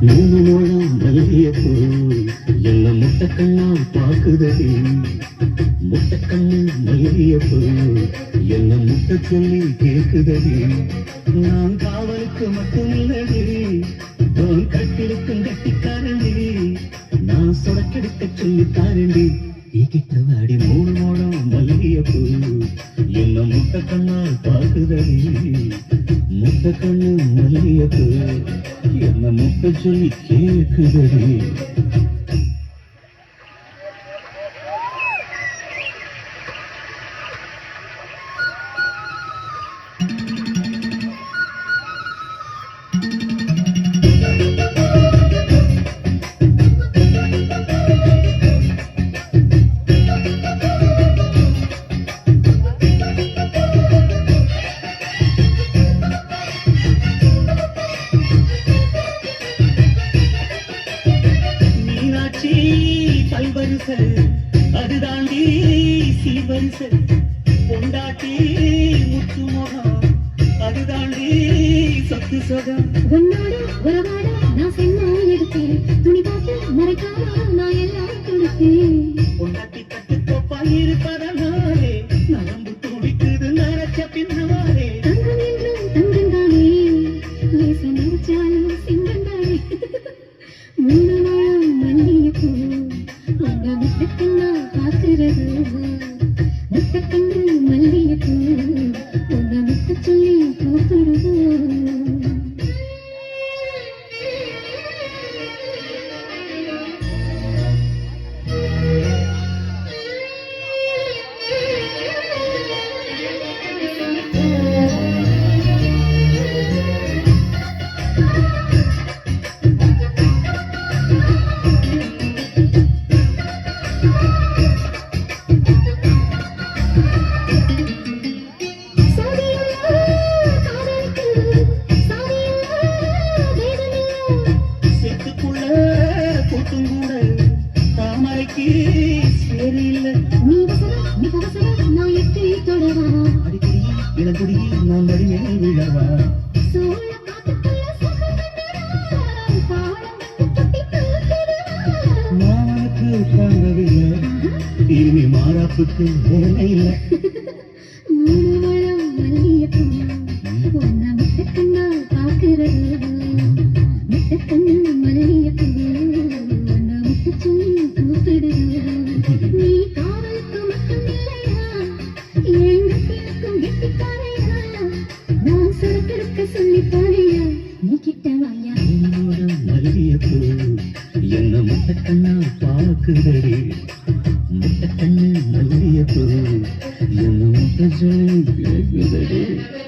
மூணு மூலம் மல்லிய என்ன முட்டை மல்லிய என்ன சொல்லி கேட்குதடி. நான் காவலுக்கு மட்டும் இல்லடி சொடக்கெடுக்க சொல்லி தாரண்டி கிட்ட வாடி மூணு மூலம் மல்லிய பூ. என்ன முட்டை கண்ணா பாக்குதடி முட்டை கண்ணு மல்லிய பூ. என்ன முட்டை சொல்லி கேக்குதடி. மீனாட்சி பல்வரிசை அதுதாண்டி சீவரிசை பொண்டாட்டி முத்து முகம் அதுதாண்டி சத்து சகம் உன்னோட உறவாட நான் சென்னா எடுத்தேன். துணி போட்டு மறைக்காம நான் எல்லாம் கொடுத்தேன். பொண்டாட்டி கட்டு கோப்பாய் இருப்பதனாலே நரம்பு துடிக்குது நரச்ச பின்னாலே Uhum. தாமரைக்கு சேரு இல்லை நான் வடிவே விழவா மாமனுக்கு தாங்கவில்லை இனி மாறாப்புக்கு வேலை இல்லை நீ என்னோட மல்லிய பூ என்ன முட்டக்கண்ணா பாக்குதடி முட்டக்கண்ணு மல்லிய பூ என்ன முட்டை சொல்லி